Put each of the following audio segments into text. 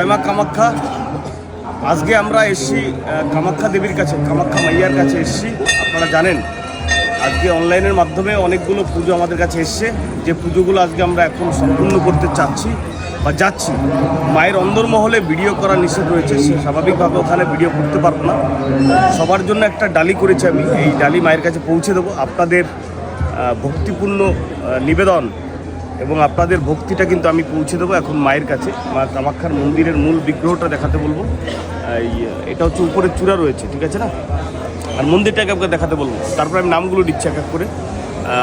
জয়মা কামাখ্যা। আজকে আমরা এসছি কামাখ্যা দেবীর কাছে, কামাখ্যা মাইয়ার কাছে এসছি। আপনারা জানেন, আজকে অনলাইনের মাধ্যমে অনেকগুলো পুজো আমাদের কাছে এসছে। যে পুজোগুলো আজকে আমরা এখন সম্পূর্ণ করতে চাচ্ছি বা যাচ্ছি, মায়ের অন্দরমহলে ভিডিও করা নিষেধ রয়েছে, সে স্বাভাবিকভাবে ওখানে ভিডিও করতে পারব না। সবার জন্য একটা ডালি করেছি আমি, এই ডালি মায়ের কাছে পৌঁছে দেবো। আপনাদের ভক্তিপূর্ণ নিবেদন এবং আপনাদের ভক্তিটা কিন্তু আমি পৌঁছে দেবো এখন মায়ের কাছে মা কামাখ্যার মন্দিরের মূল বিগ্রহটা দেখাতে বলব। এই, এটা হচ্ছে উপরে চূড়া রয়েছে ঠিক আছে না? আর মন্দিরটাকে আপনাকে দেখাতে বলব। তারপর আমি নামগুলো দিচ্ছি এক এক করে।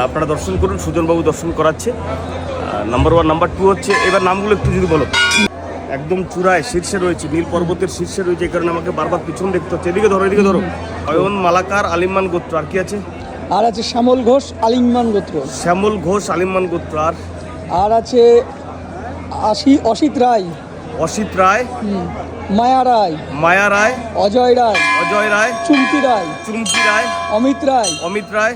আপনারা দর্শন করুন সুজনবাবু দর্শন করাচ্ছে। নাম্বার ওয়ান নাম্বার টু হচ্ছে এবার নামগুলো একটু যদি বলো। একদম চূড়ায় শীর্ষে রয়েছে নীল পর্বতের শীর্ষে রয়েছে এই কারণে আমাকে বারবার পিছন দেখতে হচ্ছে। এদিকে ধরো এদিকে ধরো। অয়ন মালাকার আলিমান গোত্র আর কি আছে? আর আছে শ্যামল ঘোষ আলিঙ্গমান গোত্র। শ্যামল ঘোষ আলিমান গোত্র আর আর আছে আশি অসিত রায়। অসিত রায় মায়া রায়। মায়া রায় অজয় রায়। অজয় রায় চুমকি রায়। চুমকি রায় অমিত রায়। অমিত রায়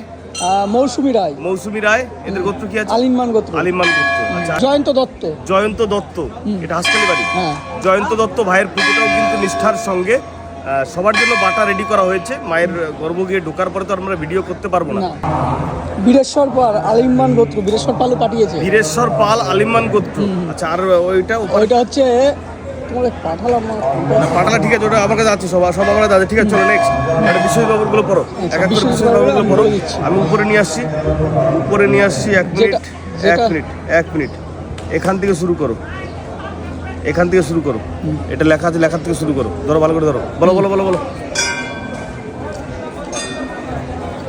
মৌসুমী রায়। মৌসুমী রায় এদের গোত্র কি আছে? আলিনমান গোত্র। আলিমান গোত্র আচ্ছা। জয়ন্ত দত্ত। জয়ন্ত দত্ত এটা হাসপালি বাড়ি? হ্যাঁ। জয়ন্ত দত্ত ভাইয়ের পুজোটাও কিন্তু নিষ্ঠার সঙ্গে সবার জন্য বাটা রেডি করা হয়েছে। মায়ের গর্ভ গিয়ে ঢোকার পরে তো আমরা ভিডিও করতে পারব না। বীরেশ্বর পাল আলিনমান গোত্র বীরেশ্বর পালও পাঠিয়েছে। বীরেশ্বর পাল আলিমান গোত্র। আচ্ছা আর ওইটা ওইটা হচ্ছে তোমাকে পাঠালাম না। না, ঠিক আছে ওটা আমার কাছে আছে সব সব আমার কাছে ঠিক আছে চলো নেক্সট একটা বিশেষ বাবুরগুলো পড়ো এক এক করে বিশেষ বিশেষ পড়ো। আমি উপরে নিয়ে আসছি উপরে নিয়ে আসছি এক মিনিট এক মিনিট এক মিনিট। এখান থেকে শুরু করো। এখান থেকে শুরু করো। এটা লেখা আছে লেখার থেকে শুরু করো। ধরো ভালো করে ধরো। বলো বলো বলো বলো।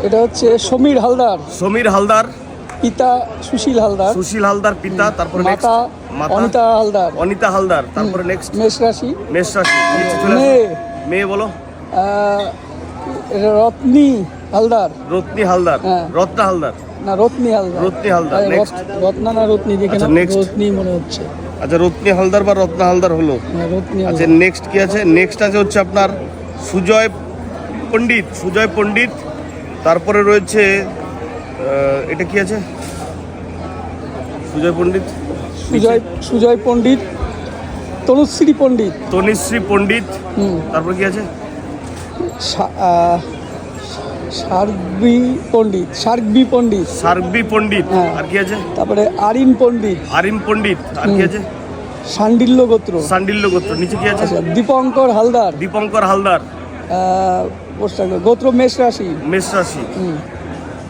এটা হচ্ছে সমীর হালদার। সমীর হালদার পিতা সুশীল হালদার। সুশীল হালদার পিতা তারপরে মাতা অনিতা হালদার। অনিতা হালদার তারপরে নেক্সট মেষ রাশি। মেষ রাশি মেয়ে। মেয়ে বলো। রত্নী হালদার। রত্নী হালদার হ্যাঁ। রত্না হালদার। না রত্নী হালদার। রত্নী হালদার, নেক্সট রত্না না রত্নী দেখে আচ্ছা, না. রত্নী মনে হচ্ছে। আচ্ছা রত্নী হালদার বা রত্না হালদার হলো? হ্যাঁ, আচ্ছা নেক্সট কি আছে? নেক্সট আছে হচ্ছে আপনার সুজয় পণ্ডিত সুজয় পণ্ডিত তারপরে রয়েছে এটা কি আছে? সুজয় পণ্ডিত? সুজয় সুজয় পণ্ডিত তনুশ্রী পণ্ডিত। তনুশ্রী পণ্ডিত। হুম। তারপর কি আছে? সার্বি পণ্ডিত সার্বি পণ্ডিত। সার্বি পণ্ডিত। হ্যাঁ। আর কি আছে? তারপরে আরিন পণ্ডিত। আরিম পণ্ডিত। আর কি আছে? সান্ডিল্য গোত্র। সান্ডিল্য গোত্র। নিচে কি আছে? আচ্ছা দীপঙ্কর হালদার। দীপঙ্কর হালদার। পোস্টার গোত্র মেষ রাশি। মেষ রাশি।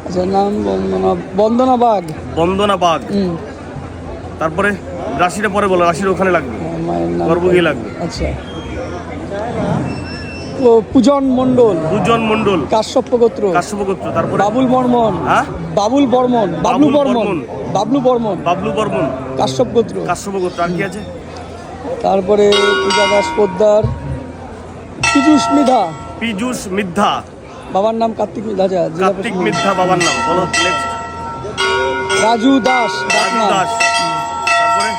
আচ্ছা নাম বন্দনা বন্দনা বাগ বন্দনা বাগ তারপরে রাশিটা পরে বলো রাশির ওখানে লাগবে। নাম গর্ভগী লাগবে। আচ্ছা। পূজন মণ্ডল। দুজন মণ্ডল। কাশ্যপ গোত্র। কাশ্যপ গোত্র তারপরে? বাবুল বর্মন। হ্যাঁ? বাবুল বর্মন। বাবলু বর্মন। বাবলু বর্মন। বাবলু বর্মন। কাশ্যপ গোত্র। কাশ্যপ গোত্র আর কি আছে? তারপরে পূজা দাস পোদ্দার। পীযুষ মিধা। পীযুষ মিথ্যা বাবার নাম কার্তিক মিধা যা কার্তিক। মিথ্যা বাবার নাম বলো নেক্সট রাজু দাস রাজু দাস। তারপরে?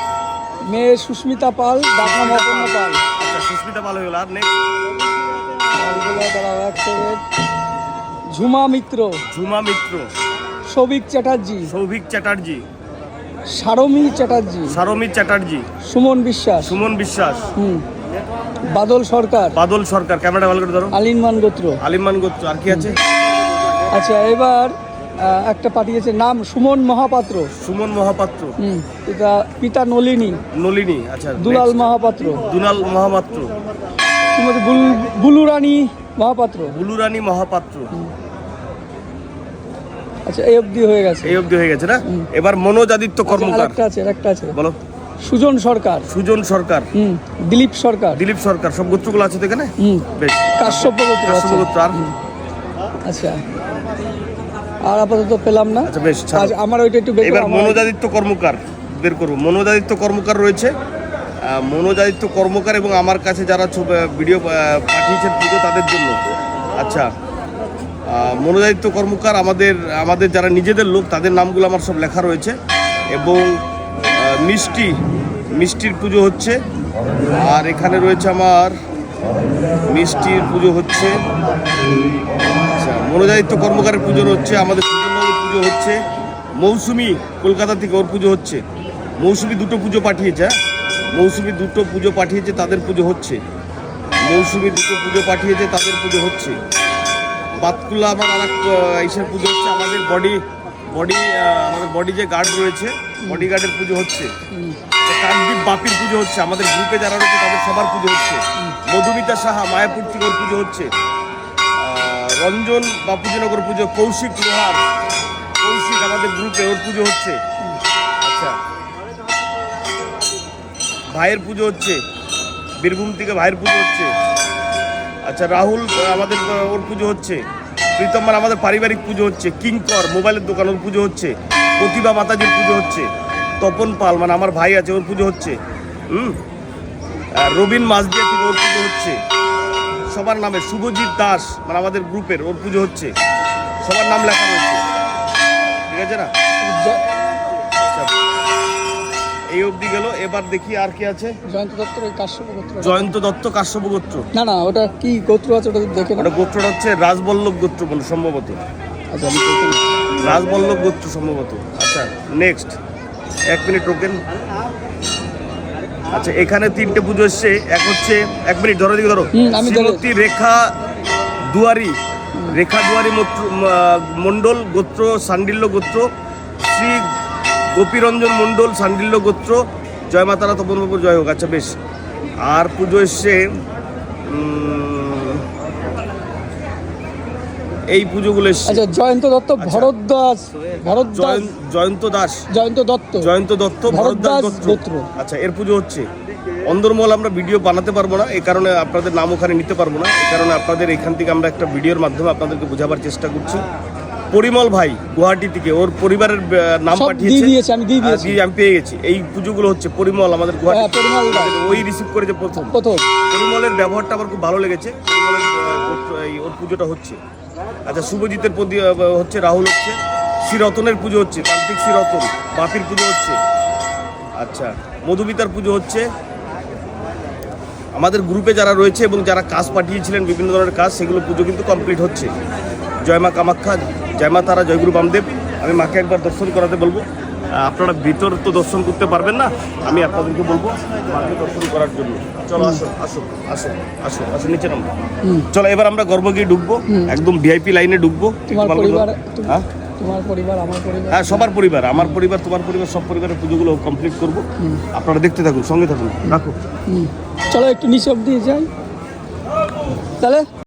মেয়ে সুস্মিতা পাল ডাকনাম অপর্ণা পাল। আচ্ছা সুস্মিতা ভালো হলো আর নেক্সট ঝুমা মিত্র। ঝুমা মিত্র। সৌভিক চ্যাটার্জি। সৌভিক চ্যাটার্জি। সারমী চ্যাটার্জি। সারমী চ্যাটার্জি। সুমন বিশ্বাস। সুমন বিশ্বাস। হুম। বাদল সরকার। বাদল সরকার ক্যামেরা ভালো করে ধরো। আলিনমান গোত্র। আলিমান গোত্র আর কি আছে? আচ্ছা এবার একটা পাঠিয়েছে নাম সুমন মহাপাত্র। সুমন মহাপাত্র। হুম পিতা নলিনী। নলিনী আচ্ছা দুলাল মহাপাত্র। দুলাল মহাপাত্র। শ্রীমতী বুল- বুলুরানী মহাপাত্র। বুলুরানী মহাপাত্র। আচ্ছা এই অবধি হয়ে গেছে। এই অবধি হয়ে গেছে না? এবার মনোজ আদিত্য আচ্ছা, কর্মকার আরেকটা আছে আরেকটা আছে। বলো। সুজন সরকার। সুজন সরকার। হুম দিলীপ সরকার। দিলীপ সরকার সব গোত্রগুলো আছে তো এখানে? হুম বেশ। কাশ্যপ গোত্র কাশ্যপ গোত্র আর? আচ্ছা। আর আপাতত পেলাম না। আচ্ছা বেশ আজ আমার ওইটা একটু বের এবার মনোজাদিত্য কর্মকার বের করব। মনোজাদিত্য কর্মকার রয়েছে। মনোজাদিত্য কর্মকার এবং আমার কাছে যারা ছবি- ভিডিও পাঠিয়েছেন পুজো তাদের জন্য। আচ্ছা। মনোজাদিত্য কর্মকার আমাদের আমাদের যারা নিজেদের লোক তাদের নামগুলো আমার সব লেখা রয়েছে। এবং মিষ্টি, মিষ্টির পুজো হচ্ছে। আর এখানে রয়েছে আমার মিষ্টির পুজো হচ্ছে। আচ্ছা কর্মকারের পুজো হচ্ছে, আমাদের পুজো হচ্ছে, মৌসুমি কলকাতা থেকে ওর পুজো হচ্ছে। মৌসুমি দুটো পুজো পাঠিয়েছে হ্যাঁ? মৌসুমি দুটো পুজো পাঠিয়েছে, তাদের পুজো হচ্ছে। মৌসুমি দুটো পুজো পাঠিয়েছে, তাদের পুজো হচ্ছে। বাতকুল্লা আমার আর এক পুজো হচ্ছে, আমাদের বডি বডি আমাদের বডি যে গার্ড রয়েছে বডি গার্ডের পুজো হচ্ছে। কাকদ্বীপ বাপির পুজো হচ্ছে, আমাদের গ্রুপে যারা রয়েছে, তাদের সবার পুজো হচ্ছে। মধুমিতা সাহা, মায়াপুর থেকে পুজো হচ্ছে। রঞ্জন বাপুজিনগর পুজো, কৌশিক লোহার, কৌশিক আমাদের গ্রুপে ওর পুজো হচ্ছে। আচ্ছা। ভাইয়ের পুজো হচ্ছে, বীরভূম থেকে ভাইয়ের পুজো হচ্ছে। আচ্ছা রাহুল আমাদের ওর পুজো হচ্ছে। প্রীতম্বার আমাদের পারিবারিক পুজো হচ্ছে কিঙ্কর মোবাইলের দোকান ওর পুজো হচ্ছে, প্রতিভা মাতাজির পুজো হচ্ছে, তপন পাল মানে আমার ভাই আছে, ওর পুজো হচ্ছে, হুম? রবিন মাঝদিয়া থেকে ওর পুজো হচ্ছে। সবার নামে শুভজিৎ দাস মানে আমাদের গ্রুপের, ওর পুজো হচ্ছে। সবার নাম লেখা রয়েছে। ঠিক আছে না? এই অবধি গেল। এবার দেখি আর কি আছে। জয়ন্ত দত্তর ওই কাশ্যপ গোত্র। জয়ন্ত দত্ত কাশ্যপ গোত্র। না না ওটা কি গোত্র আছে ওটা দেখে ওটা গোত্রটা হচ্ছে রাজবল্লভ গোত্র বলে সম্ভবত। আচ্ছা। রাজবল্লভ গোত্র সম্ভবত। আচ্ছা নেক্সট এক মিনিট টোকেন আচ্ছা এখানে তিনটে পুজো এসছে। এক হচ্ছে এক মিনিট ধরো দিকে ধরো। শ্রীমতী রেখা দুয়ারি। রেখা দুয়ারি মত্র- ম- মণ্ডল গোত্র সান্ডিল্য গোত্র। শ্রী গোপীরঞ্জন মণ্ডল সান্ডিল্য গোত্র জয় মাতারা তপন বাবুর জয় হোক। আচ্ছা বেশ। আর পুজো এসছে এই পুজোগুলো এসছে। আচ্ছা জয়ন্ত দত্ত ভরদ্বাজ ভরদ্বাজ জয়ন- জয়ন্ত দাস। জয়ন্ত দত্ত। জয়ন্ত দত্ত ভরদ্বাজ দাস গোত্র। আচ্ছা এর পুজো হচ্ছে। অন্দরমহল আমরা ভিডিও বানাতে পারব না এই কারণে আপনাদের নাম ওখানে নিতে পারব না এই কারণে আপনাদের এখান থেকে আমরা একটা ভিডিওর মাধ্যমে আপনাদেরকে বোঝাবার চেষ্টা করছি। পরিমল ভাই গুয়াহাটি থেকে ওর পরিবারের নাম পাঠিয়েছে। দিয়ে দিয়েছে, আমি দিয়ে দিয়েছি। আমি পেয়ে গেছি। এই পুজোগুলো হচ্ছে পরিমল আমাদের গুয়াহাটি হ্যাঁ, পরিমল ওই রিসিভ করেছে প্রথম। প্রথম। পরিমলের ব্যবহারটা আমার খুব ভালো লেগেছে। পরিমলের ওর পুজোটা হচ্ছে। আচ্ছা শুভজিতের প্রতি হচ্ছে রাহুল হচ্ছে। শ্রীরতনের পুজো হচ্ছে তান্ত্রিক শ্রীরতন। বাপির পুজো হচ্ছে। আচ্ছা মধুমিতার পুজো হচ্ছে। আমাদের গ্রুপে যারা রয়েছে এবং যারা কাজ পাঠিয়েছিলেন বিভিন্ন ধরনের কাজ সেগুলো পুজো কিন্তু কমপ্লিট হচ্ছে। জয় মা কামাখ্যা জয় মা তারা জয়গুরু বামদেব। আমি মাকে একবার দর্শন করাতে বলব। আপনারা ভিতর তো দর্শন করতে পারবেন না আমি আপনাদেরকে বলব মাকে দর্শন করার জন্য। চলো আসো আসো আসো আসো আসো নিচে নামো। চলো এবার আমরা গর্ব গিয়ে ঢুকবো একদম ভিআইপি লাইনে ঢুকবো। হ্যাঁ? তোমার পরিবার আমার পরিবার। হ্যাঁ সবার পরিবার আমার পরিবার তোমার পরিবার সব পরিবারের পুজোগুলো কমপ্লিট করব। আপনারা দেখতে থাকুন সঙ্গে থাকুন রাখো। চলো একটু নিচে অব্দি যাই। তাহলে